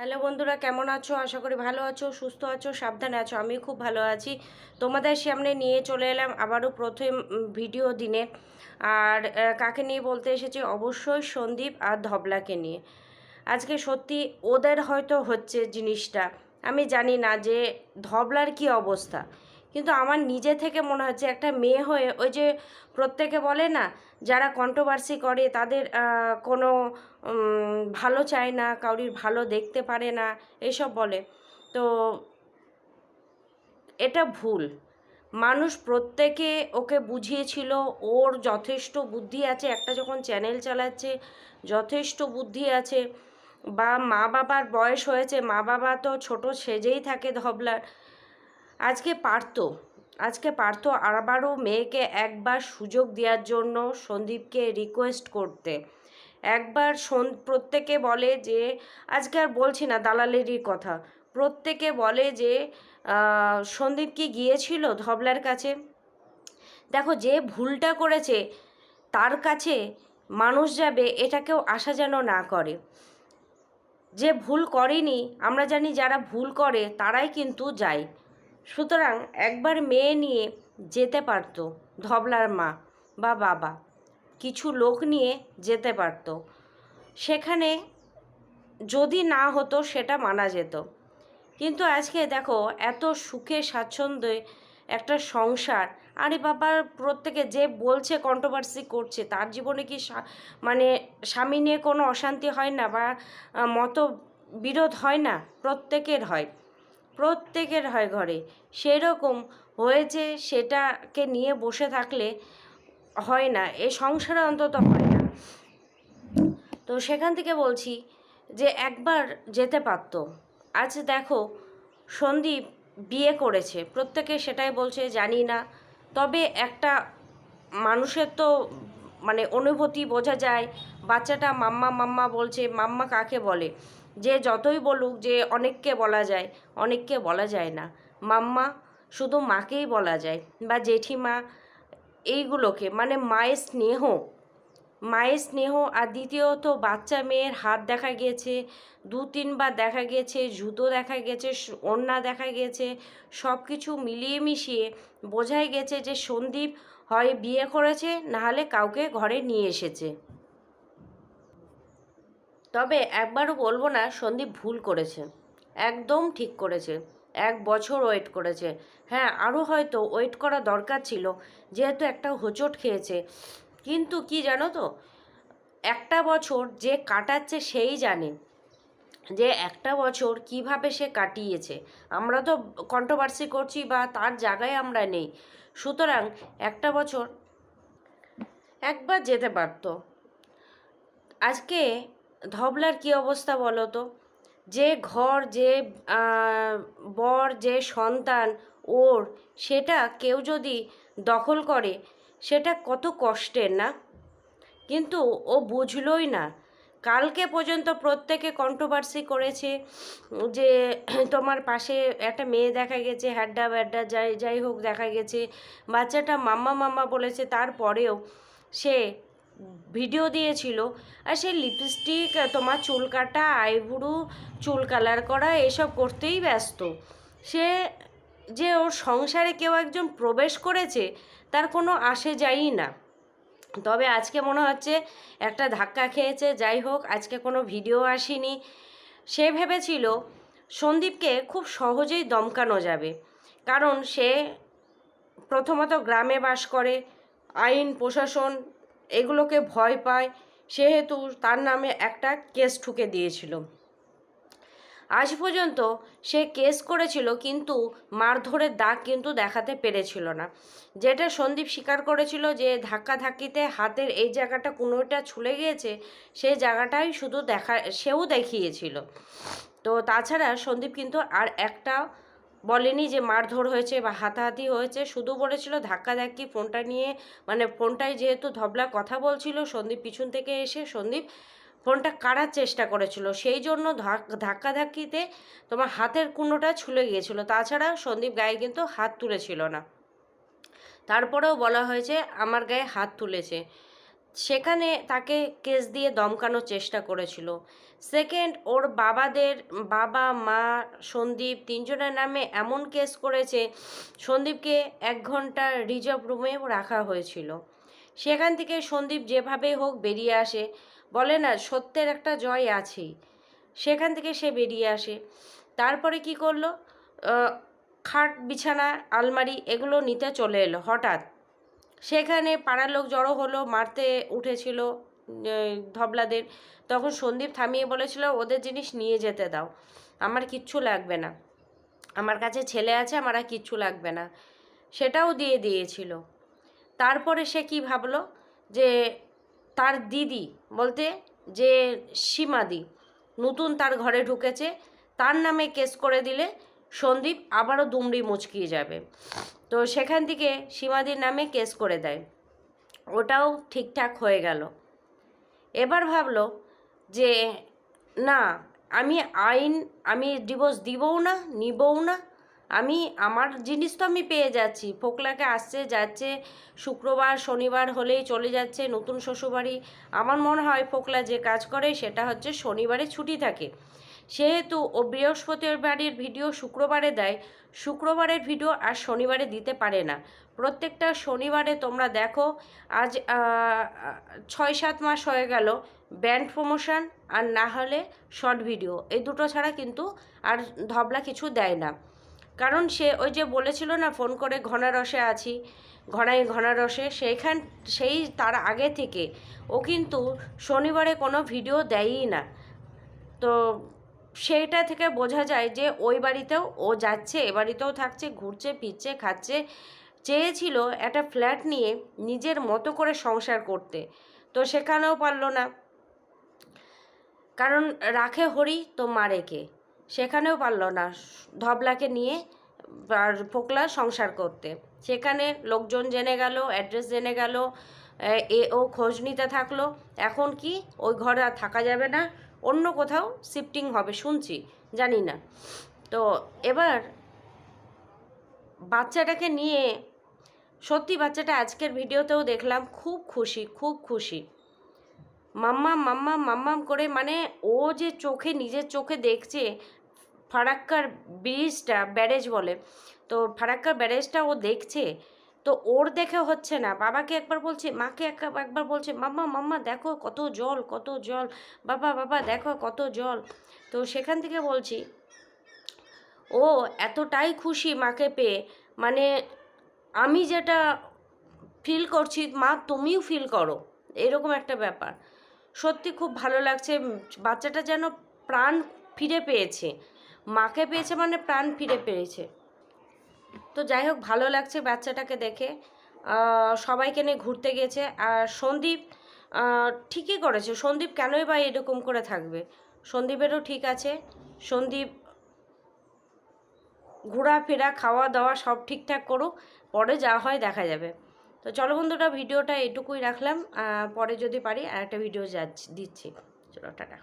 Hello বন্ধুরা, কেমন আছো? আশা করি ভালো আছো, সুস্থ আছো, সাবধানে আছো আমি খুব ভালো আছি। তোমাদের সামনে নিয়ে চলে এলাম আবারও প্রথম ভিডিও দিনে। আর কাকে নিয়ে বলতে এসেছি? অবশ্যই সন্দীপ আর ধবলাকে নিয়ে। আজকে সত্যি ওদের হয়তো হচ্ছে জিনিসটা। আমি জানি না যে ধবলার কি অবস্থা। কিন্তু আমার নিজে থেকে মনে হচ্ছে একটা মেয়ে হয়ে ওই যে প্রত্যেকে বলে না, যারা কন্ট্রোভার্সি করে তাদের কোনো ভালো চায় না, কাউরির ভালো দেখতে পারে না, এসব বলে। তো এটা ভুল। মানুষ প্রত্যেকে ওকে বুঝিয়েছিল, ওর যথেষ্ট বুদ্ধি আছে, একটা যখন চ্যানেল চালাচ্ছে, যথেষ্ট বুদ্ধি আছে, বা মা বাবার বয়স হয়েছে মা বাবা তো ছোট সেজেই থাকে ধবলার। আজকে পারতো আজকে পারতো আবারও মেয়েকে একবার সুযোগ দেওয়ার জন্য সন্দীপকে রিকোয়েস্ট করতে। একবার সন- প্রত্যেকে বলে যে, আজকে আর বলছি না দালালেরই কথা। প্রত্যেকে বলে যে সন্দীপ কি গিয়েছিল ধবলার কাছে? দেখো, যে ভুলটা করেছে, তার কাছে মানুষ যাবে এটা কেউ আশা যেন না করে। যে ভুল করেনি, আমরা জানি যারা ভুল করে, তারাই কিন্তু যায়। সুতরাং একবার মেয়ে নিয়ে যেতে পারতো, ধবলার মা বা বাবা। কিছু লোক নিয়ে যেতে পারতো। সেখানে যদি না হতো সেটা মানা যেত। কিন্তু আজকে দেখো, এত সুখে স্বাচ্ছন্দ্যে একটা সংসার। আরে বাবার প্রত্যেকে যে বলছে কন্ট্রোভার্সি করছে, তার জীবনে কি মানে স্বামী নিয়ে কোনো অশান্তি হয় না বা মত বিরোধ হয় না? প্রত্যেকের হয়। প্রত্যেকের হয় ঘরে। সেরকম হয়েছে সেটাকে নিয়ে বসে থাকলে হয় না, এ সংসারে অন্তত হয় না। তো সেখান থেকে বলছি যে একবার যেতে পারতো। আজ দেখো সন্দীপ বিয়ে করেছে, প্রত্যেকে সেটাই বলছে, জানি না। তবে একটা মানুষের তো মানে অনুভূতি বোঝা যায়, বাচ্চাটা মাম্মা মাম্মা বলছে, মাম্মা কাকে বলে? যে যতই বলুক যে অনেককে বলা যায়, অনেককে বলা যায় না। মাম্মা শুধু মাকেই বলা যায় বা জেঠিমা এইগুলোকে মানে মায়ের স্নেহ। মায়ের স্নেহ আর দ্বিতীয়ত বাচ্চা মেয়ের হাত দেখা গিয়েছে, দু তিনবার দেখা গিয়েছে, জুতো দেখা গেছে ওড়না দেখা গেছে সব কিছু মিলিয়ে মিশিয়ে বোঝাই গেছে যে সন্দীপ হয় বিয়ে করেছে নাহলে কাউকে ঘরে নিয়ে এসেছে। তবে একবারও বলব না, সন্দীপ ভুল করেছে। একদম ঠিক করেছে। এক বছর ওয়েট করেছে। হ্যাঁ আরও হয়তো ওয়েট করা দরকার ছিল, যেহেতু একটা হোঁচট খেয়েছে। কিন্তু কি জানো তো, একটা বছর যে কাটাচ্ছে সেই জানে যে একটা বছর কীভাবে সে কাটিয়েছে। আমরা তো কন্ট্রোভার্সি করছি বা তার জায়গায় আমরা নেই। সুতরাং একটা বছর একবার যেতে পারতো। আজকে ধবলার কি অবস্থা বলো তো? যে ঘর, যে বর, যে সন্তান, ওর, সেটা কেউ যদি দখল করে, সেটা কত কষ্টের না? কিন্তু ও বুঝলই না। কালকে পর্যন্ত প্রত্যেকে কন্ট্রোভার্সি করেছে যে তোমার পাশে একটা মেয়ে দেখা গেছে, হ্যাড্ডা ব্যাড্ডা, যাই যাই হোক দেখা গেছে। বাচ্চাটা মাম্মা মাম্মা বলেছে, তারপরেও সে ভিডিও দিয়েছিল। আর সে লিপস্টিক তোমার চুল কাটা আইবুড়ো চুল কালার করা, এসব করতেই ব্যস্ত। সে যে ওর সংসারে কেউ একজন প্রবেশ করেছে, তার কোনো আসে যায়ই না। তবে আজকে মনে হচ্ছে একটা ধাক্কা খেয়েছে, যাই হোক, আজকে কোনো ভিডিও আসেনি। সে ভেবেছিল সন্দীপকে খুব সহজেই দমকানো যাবে। কারণ সে প্রথমত গ্রামে বাস করে, আইন, প্রশাসন এগুলোকে ভয় পায়। সেহেতু তার নামে একটা কেস ঠুকে দিয়েছিল। আজ পর্যন্ত সে কেস করেছিল কিন্তু মারধরের দাগ কিন্তু দেখাতে পেরেছিল না। যেটা সন্দীপ স্বীকার করেছিল যে ধাক্কাধাক্কিতে হাতের এই জায়গাটা কোনোটা ছুলে গিয়েছে সেই জায়গাটাই শুধু দেখা, সেও দেখিয়েছিল। তো তাছাড়া সন্দীপ কিন্তু আর একটা বলেনি যে মারধর হয়েছে বা হাতাহাতি হয়েছে, শুধু বলেছিল ধাক্কাধাক্কি ফোনটা নিয়ে মানে ফোনটায় যেহেতু ধবলা কথা বলছিল, সন্দীপ পিছন থেকে এসে সন্দীপ ফোনটা কাড়ার চেষ্টা করেছিল। সেই জন্য ধাক- ধাক্কাধাক্কিতে তোমার হাতের কুণ্ডোটা ছুলে গিয়েছিল। তাছাড়া সন্দীপ গায়ে কিন্তু হাত তুলেছিল না। তারপরেও বলা হয়েছে, আমার গায়ে হাত তুলেছে। সেখানে তাকে কেস দিয়ে দমকানোর চেষ্টা করেছিল। সেকেন্ড, ওর বাবাদের, বাবা, মা, সন্দীপ তিনজনের নামে এমন কেস করেছে, সন্দীপকে এক ঘণ্টা রিজার্ভ রুমে রাখা হয়েছিল। সেখান থেকে সন্দীপ যেভাবে হোক বেরিয়ে আসে। বলে না, সত্যের একটা জয় আছেই। সেখান থেকে সে বেরিয়ে আসে। তারপরে কি করল? খাট, বিছানা, আলমারি, এগুলো নিতে চলে এলো হঠাৎ। সেখানে পাড়ার লোক জড়ো হলো, মারতে উঠেছিল ধবলাদের। তখন সন্দীপ থামিয়ে বলেছিল, ওদের জিনিস নিয়ে যেতে দাও। আমার কিচ্ছু লাগবে না। আমার কাছে ছেলে আছে, আমার আর কিচ্ছু লাগবে না। সেটাও দিয়ে দিয়েছিল। তারপরে সে কি ভাবলো? যে তার দিদি বলতে যে সীমাদি নতুন তার ঘরে ঢুকেছে, তার নামে কেস করে দিলে সন্দীপ আবারও দুমড়ি মুচকিয়ে যাবে। তো সেখান থেকে সীমাদির নামে কেস করে দেয়। ওটাও ঠিকঠাক হয়ে গেল। এবার ভাবলো যে, না, আমি আইন, আমি ডিভোর্স দিবও না, নিবও না। আমি, আমার জিনিস তো আমি পেয়ে যাচ্ছি। ফোকলাকে আসছে, যাচ্ছে, শুক্রবার, শনিবার হলেই চলে যাচ্ছে নতুন শ্বশুরবাড়ি। আমার মনে হয় ফোকলা যে কাজ করে সেটা হচ্ছে শনিবারে ছুটি থাকে। সেহেতু ও বৃহস্পতিবারের ভিডিও শুক্রবারে দেয়, শুক্রবারের ভিডিও আর শনিবারে দিতে পারে না। প্রত্যেকটা শনিবারে তোমরা দেখো, আজ ছয় সাত মাস হয়ে গেল ব্যান্ড প্রমোশন আর না হলে শর্ট ভিডিও। এই দুটো ছাড়া কিন্তু আর ধবলা কিছু দেয় না। কারণ সে ওই যে বলেছিল না, ফোন করে ঘনা রসে আছি, ঘনাই ঘনা রসে, সেইখান, সেই তার আগে থেকে ও কিন্তু শনিবারে কোনো ভিডিও দেয়ই না। তো সেইটা থেকে বোঝা যায় যে ওই বাড়িতেও ও যাচ্ছে, এ বাড়িতেও থাকছে, ঘুরছে, ফিরছে, খাচ্ছে। চেয়েছিল একটা ফ্ল্যাট নিয়ে নিজের মতো করে সংসার করতে। তো সেখানেও পারল না। কারণ রাখে হরি, তো মারে কে? সেখানেও পারল না। ধবলাকে নিয়ে আর ফোকলা সংসার করতে। সেখানে লোকজন জেনে গেল অ্যাড্রেস জেনে গেল এ, ও খোঁজ নিতে থাকল। এখন কি? ওই ঘরে আর থাকা যাবে না। অন্য কোথাও শিফটিং হবে, শুনছি, জানি না। তো এবার বাচ্চাটাকে নিয়ে, সত্যি বাচ্চাটা আজকের ভিডিওতেও দেখলাম, খুব খুশি খুব খুশি। মাম্মা মাম্মা মাম্মাম করে মানে ও যে চোখে, নিজের চোখে দেখছে, ফারাক্কার ব্রিজটা, ব্যারেজ বলে, তো ফারাক্কার ব্যারেজটা ও দেখছে তো ওর দেখে হচ্ছে না। বাবাকে একবার বলছে, মাকে এক- একবার বলছে, মাম্মা মাম্মা, দেখো কত জল কত জল, বাবা বাবা, দেখো কত জল। তো সেখান থেকে বলছি, ও এতটাই খুশি মাকে পেয়ে মানে আমি যেটা ফিল করছি, মা তুমিও ফিল করো। এরকম একটা ব্যাপার। সত্যি খুব ভালো লাগছে বাচ্চাটা যেন প্রাণ ফিরে পেয়েছে। মাকে পেয়েছে মানে প্রাণ ফিরে পেয়েছে। তো যাই হোক, ভালো লাগছে বাচ্চাটাকে দেখে। সবাইকে নিয়ে ঘুরতে গেছে। আর সন্দীপ ঠিকই করেছে। সন্দীপ কেনই বা এরকম করে থাকবে? সন্দীপেরও ঠিক আছে। সন্দীপ ঘোরাফেরা খাওয়া দাওয়া সব ঠিকঠাক করুক, পরে যা হয় দেখা যাবে। তো চলো বন্ধুরা, ভিডিওটা এটুকুই রাখলাম। পরে যদি পারি আর একটা ভিডিও যাচ্ছি দিচ্ছি। চলো, টাটা।